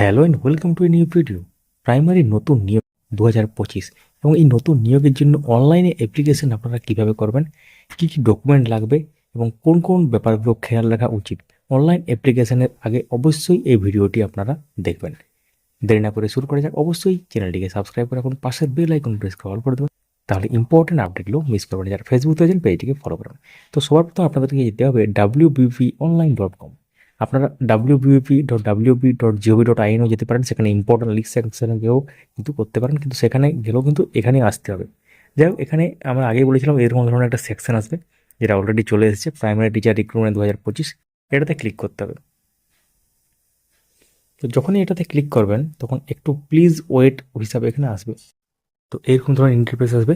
Hello and welcome to a new video primary নতুন নিয়োগ দু হাজার পঁচিশ। এবং এই নতুন নিয়োগের জন্য অনলাইনে অ্যাপ্লিকেশন আপনারা কীভাবে করবেন? কী কী ডকুমেন্ট লাগবে? এবং কোন কোন ব্যাপারগুলো খেয়াল রাখা উচিত? অনলাইন অ্যাপ্লিকেশনের আগে অবশ্যই এই ভিডিওটি আপনারা দেখবেন। দেরি না করে শুরু করা যাক। অবশ্যই চ্যানেলটিকে সাবস্ক্রাইব করে রাখুন। পাশের বেল আইকন প্রেস করে করে দেবেন। তাহলে ইম্পর্টেন্ট আপডেটগুলো মিস করবেন যারা ফেসবুক পেজটিকে ফলো করবেন। তো সবার প্রথম আপনাদেরকে যেতে হবে W BP online dot com আপনারা W BP dot WP dot gov dot আইনও যেতে পারেন। সেখানে ইম্পর্টেন্ট লিস্ট সেকশনে গিয়েও কিন্তু করতে পারেন। কিন্তু সেখানে গেলেও কিন্তু এখানে আসতে হবে। যাই হোক, এখানে আমরা আগেই বলেছিলাম এরকম ধরনের একটা সেকশন আসবে, যেটা অলরেডি চলে এসেছে। প্রাইমারি টিচার রিক্রুটমেন্ট দু হাজার পঁচিশ, এটাতে ক্লিক করতে হবে। তো যখনই এটাতে ক্লিক করবেন, তখন একটু প্লিজ ওয়েট হিসাবে এখানে আসবে। তো এরকম ধরনের ইন্টারফেস আসবে।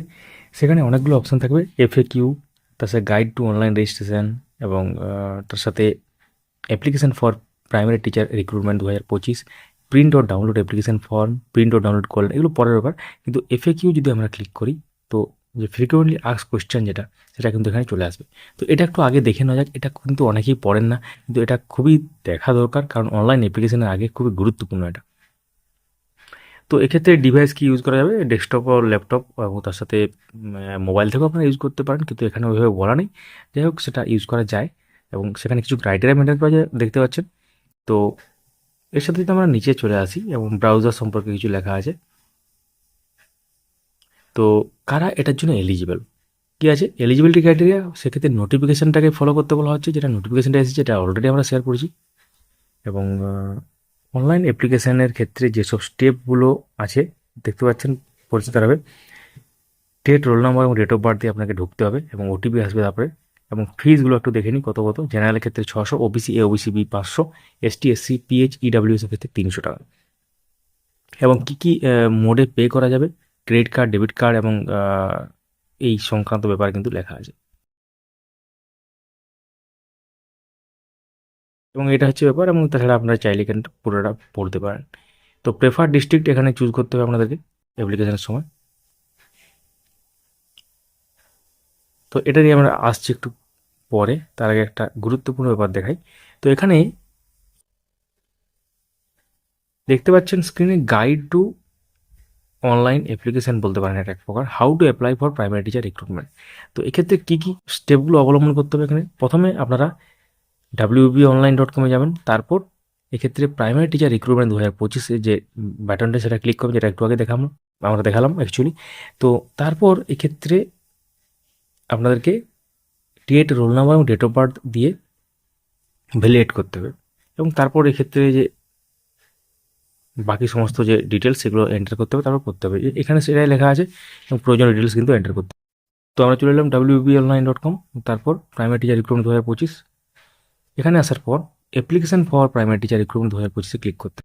সেখানে অনেকগুলো অপশান থাকবে। এফএ কিউ তার সাথে গাইড টু অনলাইন রেজিস্ট্রেশন এবং তার সাথে application for primary teacher recruitment দু হাজার পঁচিশ প্রিন্ট ও ডাউনলোড অ্যাপ্লিকেশন ফর্ম প্রিন্ট ও ডাউনলোড করলেন এগুলো পরের ব্যাপার। কিন্তু এফএ কিউ যদি আমরা ক্লিক করি, তো যে ফ্রিকুয়েন্টলি আক্স কোয়েশ্চেন যেটা, সেটা কিন্তু এখানে চলে আসবে। তো এটা একটু আগে দেখে নেওয়া যাক, এটা কিন্তু অনেকেই পড়েন না, কিন্তু এটা খুবই দেখা দরকার, কারণ অনলাইন অ্যাপ্লিকেশনের আগে খুবই গুরুত্বপূর্ণ এটা। তো এক্ষেত্রে ডিভাইস কি ইউজ করা যাবে? ডেস্কটপ ও ল্যাপটপ এবং তার সাথে মোবাইল থেকেও আপনারা ইউজ করতে পারেন, কিন্তু এখানে ওইভাবে বলা নেই। যাই হোক, সেটা ইউজ করা যায়। এবং সেখানে কিছু ক্রাইটেরিয়া মেনটেন করা যায়, দেখতে পাচ্ছেন। তো এর সাথে যদি আমরা নিচে চলে আসি এবং ব্রাউজার সম্পর্কে কিছু লেখা আছে, তো কারা এটার জন্য এলিজিবল কী আছে? এলিজিবিলিটি ক্রাইটেরিয়া সেক্ষেত্রে নোটিফিকেশানটাকে ফলো করতে বলা হচ্ছে, যেটা নোটিফিকেশানটা এসেছে, যেটা অলরেডি আমরা শেয়ার করেছি। এবং অনলাইন অ্যাপ্লিকেশানের ক্ষেত্রে যেসব স্টেপগুলো আছে, দেখতে পাচ্ছেন, পরিচিত হবে ডেট রোল নাম্বার এবং ডেট অফ বার্থ দিয়ে আপনাকে ঢুকতে হবে এবং ওটিপি আসবে তারপরে। এবং ফিজগুলো একটু দেখে নিই কত কত? জেনারেলের ক্ষেত্রে ছশো ওবিসি এ ওবিসি বি পাঁচশো এসটি এসসি পিএইচ ইডাব্লিউএসের ক্ষেত্রে তিনশো টাকা। এবং কী কী মোডে পে করা যাবে? ক্রেডিট কার্ড ডেবিট কার্ড এবং এই সংক্রান্ত ব্যাপার কিন্তু লেখা আছে। এবং এটা হচ্ছে ব্যাপার এবং তাছাড়া আপনারা চাইলে এখানে পুরোটা পড়তে পারেন। তো প্রেফার ডিস্ট্রিক্ট এখানে চুজ করতে হবে আপনাদেরকে অ্যাপ্লিকেশনের সময়। তো এটা নিয়ে আমরা আসছি একটু পরে। তার আগে একটা গুরুত্বপূর্ণ ব্যাপার দেখাই। তো এখানে দেখতে পাচ্ছেন স্ক্রিনে গাইড টু অনলাইন অ্যাপ্লিকেশন বলতে পারেন এটা এক প্রকার। How to apply for primary teacher recruitment তো এক্ষেত্রে কী কী স্টেপগুলো অবলম্বন করতে হবে এখানে? প্রথমে আপনারা ডাব্লিউবি অনলাইন ডট কমে যাবেন। তারপর এক্ষেত্রে প্রাইমারি টিচার রিক্রুটমেন্ট দু হাজার পঁচিশে যে ব্যাটনটা সেটা ক্লিক করবেন, যেটা একটু আগে দেখালাম আমরা দেখালাম অ্যাকচুয়ালি তো তারপর এক্ষেত্রে আপনাদেরকে ডেট রোল নাম্বার এবং ডেট অফ বার্থ দিয়ে ভ্যালিডেট করতে হবে। এবং তারপর এক্ষেত্রে যে বাকি সমস্ত যে ডিটেলস সেগুলো এন্টার করতে হবে, তারপর করতে হবে। এখানে সেটাই লেখা আছে এবং প্রয়োজনীয় ডিটেলস কিন্তু এন্টার করতে তো আমরা চলে এলাম ডাব্লিউবি অনলাইন ডট কম তারপর প্রাইমারি টিচার রিক্রুটমেন্ট দু হাজার পঁচিশ। এখানে আসার পর application for primary teacher recruitment দু হাজার পঁচিশে ক্লিক করতে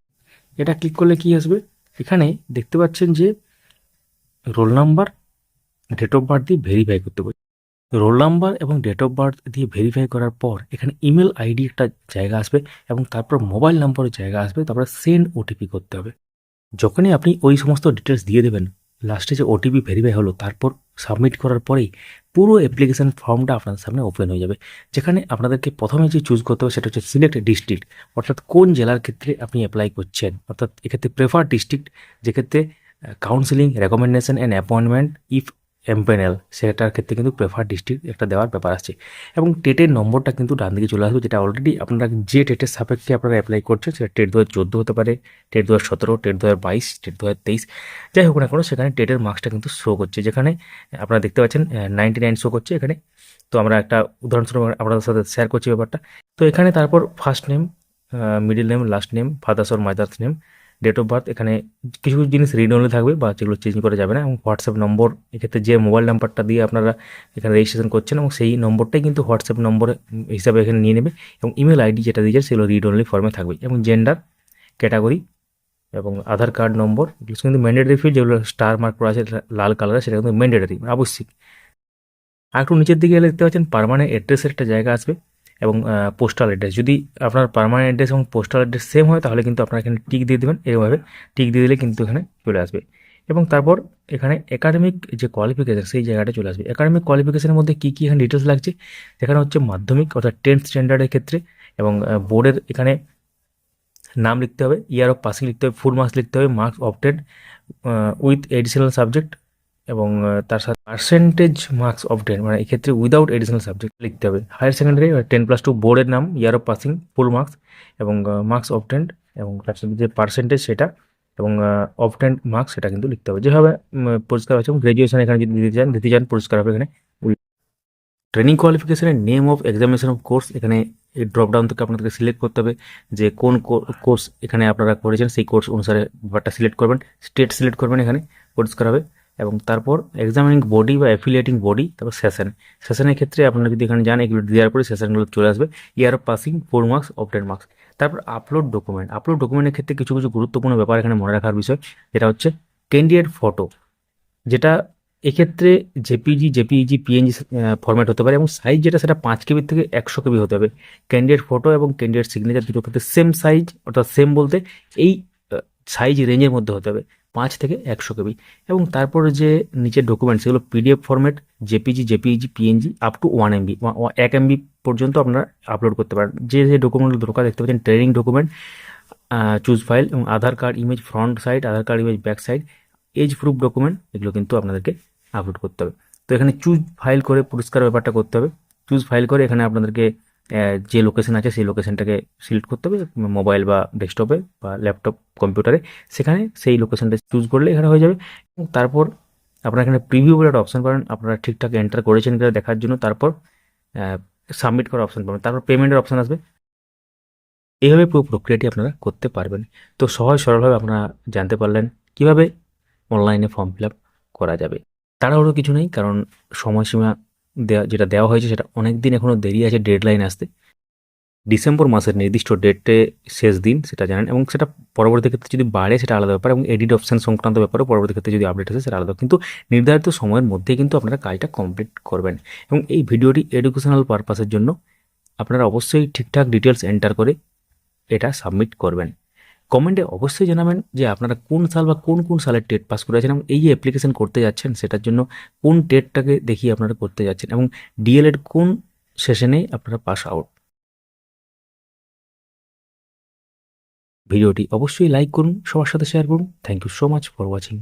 এটা ক্লিক করলে কি আসবে? এখানে দেখতে পাচ্ছেন যে roll number date of birth দিয়ে ভেরিফাই করতে হবে। রোল নাম্বার এবং ডেট অফ বার্থ দিয়ে ভেরিফাই করার পর এখানে ইমেল আইডি একটা জায়গা আসবে এবং তারপর মোবাইল নাম্বারের জায়গা আসবে, তারপরে সেন্ড ওটিপি করতে হবে। যখনই আপনি ওই সমস্ত ডিটেলস দিয়ে দেবেন লাস্টে যে ওটিপি ভেরিফাই হলো, তারপর সাবমিট করার পরেই পুরো অ্যাপ্লিকেশন ফর্মটা আপনাদের সামনে ওপেন হয়ে যাবে। যেখানে আপনাদেরকে প্রথমে যে চুজ করতে হবে, সেটা হচ্ছে সিলেক্ট ডিস্ট্রিক্ট অর্থাৎ কোন জেলার ক্ষেত্রে আপনি অ্যাপ্লাই করছেন। অর্থাৎ এক্ষেত্রে প্রেফার ডিস্ট্রিক্ট যেক্ষেত্রে counselling recommendation and appointment if empanel, সেটার ক্ষেত্রে কিন্তু প্রেফার ডিস্ট্রিক্ট একটা দেওয়ার ব্যাপার আছে। এবং টেটের নম্বরটা কিন্তু ডান দিকে চলে আসবে, যেটা অলরেডি আপনারা যে টেটের সাপেক্ষে আপনারা অ্যাপ্লাই করছেন, সেটা টেট দু হাজার চোদ্দ হতে পারে টেট দু হাজার সতেরো টেট দু হাজার বাইশ টেট দু হাজার তেইশ, যাই হোক না কোনো, সেখানে টেটের মার্কসটা কিন্তু শো করছে, যেখানে আপনারা দেখতে পাচ্ছেন নাইনটি নাইন শো করছে এখানে। তো আমরা একটা উদাহরণস্বরূপ আপনাদের সাথে শেয়ার করছি ব্যাপারটা। তো এখানে তারপর first name middle name last name father's or mother's name date of birth এখানে কিছু কিছু জিনিস রিড অনলি থাকবে বা যেগুলো চেঞ্জ করা যাবে না এবং হোয়াটসঅ্যাপ নম্বর এক্ষেত্রে যে মোবাইল নাম্বারটা দিয়ে আপনারা এখানে রেজিস্ট্রেশন করছেন এবং সেই নম্বরটাই কিন্তু হোয়াটসঅ্যাপ নম্বর হিসাবে এখানে নিয়ে নেবে এবং ইমেল আইডি যেটা দিয়েছে সেগুলো রিড অনলি ফর্মে থাকবে এবং জেন্ডার ক্যাটাগরি এবং আধার কার্ড নম্বর এগুলো কিন্তু ম্যান্ডেটারি ফিল্ড যেগুলো স্টার মার্ক করা আছে লাল কালারের সেটা কিন্তু ম্যান্ডেটারি আবশ্যিক আর একটু নিচের দিকে দেখতে পাচ্ছেন পারমানেন্ট অ্যাড্রেসের একটা জায়গা আসবে। এবং পোস্টাল অ্যাড্রেস যদি আপনার পারমানেন্ট অ্যাড্রেস এবং পোস্টাল অ্যাড্রেস সেম হয়, তাহলে কিন্তু আপনার এখানে টিক দিয়ে দেবেন, এরকমভাবে টিক দিয়ে দিলে কিন্তু এখানে চলে আসবে। এবং তারপর এখানে একাডেমিক যে কোয়ালিফিকেশান সেই জায়গাটা চলে আসবে। একাডেমিক কোয়ালিফিকেশানের মধ্যে কী কী এখানে ডিটেলস লাগছে? যেখানে হচ্ছে মাধ্যমিক, অর্থাৎ টেন্থ স্ট্যান্ডার্ডের ক্ষেত্রে, এবং বোর্ডের এখানে নাম লিখতে হবে ইয়ার অফ পাসিং লিখতে হবে ফুল মার্কস লিখতে হবে marks obtained with additional subject এবং তার সাথে পার্সেন্টেজ মার্কস অবটেন মানে এক্ষেত্রে উইদাউট এডিশনাল সাবজেক্ট লিখতে হবে। Higher secondary ten plus two বোর্ডের নাম year of passing full marks এবং মার্কস অবটেন্ড এবং তার সাথে যে পার্সেন্টেজ সেটা এবং অবটেন্ড মার্কস সেটা কিন্তু লিখতে হবে। যেভাবে পরিষ্কার আছে গ্র্যাজুয়েশন এখানে যদি দিতে চান দিতে চান পরিষ্কার হবে এখানে। Training কোয়ালিফিকেশনের name of examination of course এখানে এই ড্রপডাউন থেকে আপনাদেরকে সিলেক্ট করতে হবে যে কোন কোর্স এখানে আপনারা করেছেন, সেই কোর্স অনুসারে ব্যাপারটা সিলেক্ট করবেন। স্টেট সিলেক্ট করবেন এখানে পরিষ্কার হবে। এবং তারপর এক্সামিনিং বডি বা অ্যাফিলিয়েটিং বডি তারপর সেশন সেশনের ক্ষেত্রে আপনারা যদি এখানে যান, এগুলো দেওয়ার পরে সেশনগুলো চলে আসবে। Year of passing for marks of ten marks তারপর আপলোড ডকুমেন্ট আপলোড ডকুমেন্টের ক্ষেত্রে কিছু কিছু গুরুত্বপূর্ণ ব্যাপার এখানে মনে রাখার বিষয়। যেটা হচ্ছে ক্যান্ডিডেট ফটো যেটা এক্ষেত্রে জেপিজি জেপিইজি পিএনজি ফরম্যাট হতে পারে এবং সাইজ যেটা, সেটা পাঁচ কেবির থেকে একশো কেবি হতে হবে। ক্যান্ডিডেট ফটো এবং ক্যান্ডিডেট সিগনেচার দুটো ক্ষেত্রে সেম সাইজ অর্থাৎ সেম বলতে এই সাইজ রেঞ্জের মধ্যে হতে হবে। পাঁচ থেকে একশো কেবি। এবং তারপর যে নিচের ডকুমেন্ট সেগুলো PDF format JPG JPEG PNG up to one MB এক এমবি পর্যন্ত আপনারা আপলোড করতে পারেন। যে যে ডকুমেন্টগুলো দরকার, দেখতে পাচ্ছেন ট্রেনিং ডকুমেন্ট চুজ ফাইল এবং Aadhaar card image front side Aadhaar card image back side as proof document এগুলো কিন্তু আপনাদেরকে আপলোড করতে হবে। তো এখানে চুজ ফাইল করে পরিষ্কার ব্যাপারটা করতে হবে। চুজ ফাইল করে এখানে আপনাদেরকে যে লোকেশন আছে সেই লোকেশনটাকে সিলেক্ট করতে হবে মোবাইল বা ডেস্কটপে বা ল্যাপটপ কম্পিউটারে সেখানে সেই লোকেশনটা চুজ করলে এখানে হয়ে যাবে। এবং তারপর আপনারা এখানে প্রিভিউ বলে একটা অপশন পাবেন। আপনারা ঠিকঠাক এন্টার করেছেন কিনা দেখার জন্য তারপর সাবমিট করার অপশন পাবেন। তারপর পেমেন্টের অপশন আসবে। এইভাবে পুরো প্রক্রিয়াটি আপনারা করতে পারবেন। তো সহজ সরলভাবে আপনারা জানতে পারলেন কীভাবে অনলাইনে ফর্ম ফিল করা যাবে। তাড়াহুড়ো কিছু নেই, কারণ সময়সীমা দেওয়া যেটা দেওয়া হয়েছে সেটা অনেক দিন এখনও দেরি আছে ডেডলাইন আসতে। ডিসেম্বর মাসের নির্দিষ্ট ডেটে শেষ দিন সেটা জানেন এবং সেটা পরবর্তী ক্ষেত্রে যদি বাড়ে সেটা আলাদা ব্যাপার এবং এডিট অপশন সংক্রান্ত ব্যাপারেও পরবর্তী ক্ষেত্রে যদি আপডেট আসে সেটা আলাদা। কিন্তু নির্ধারিত সময়ের মধ্যেই কিন্তু আপনারা কাজটা কমপ্লিট করবেন এবং এই ভিডিওটি এডুকেশনাল পারপাসের জন্য আপনারা অবশ্যই ঠিকঠাক ডিটেলস এন্টার করে এটা সাবমিট করবেন। কমেন্টে অবশ্যই জানাবেন যে আপনারা কোন সাল বা কোন কোন সালের টেট পাস করেছেন এবং এই যে অ্যাপ্লিকেশন করতে যাচ্ছেন, সেটার জন্য কোন টেটটাকে দেখিয়ে আপনারা করতে যাচ্ছেন এবং ডিএলএড কোন সেশনে আপনারা পাস আউট ভিডিওটি অবশ্যই লাইক করুন, সবার সাথে শেয়ার করুন। Thank you so much for watching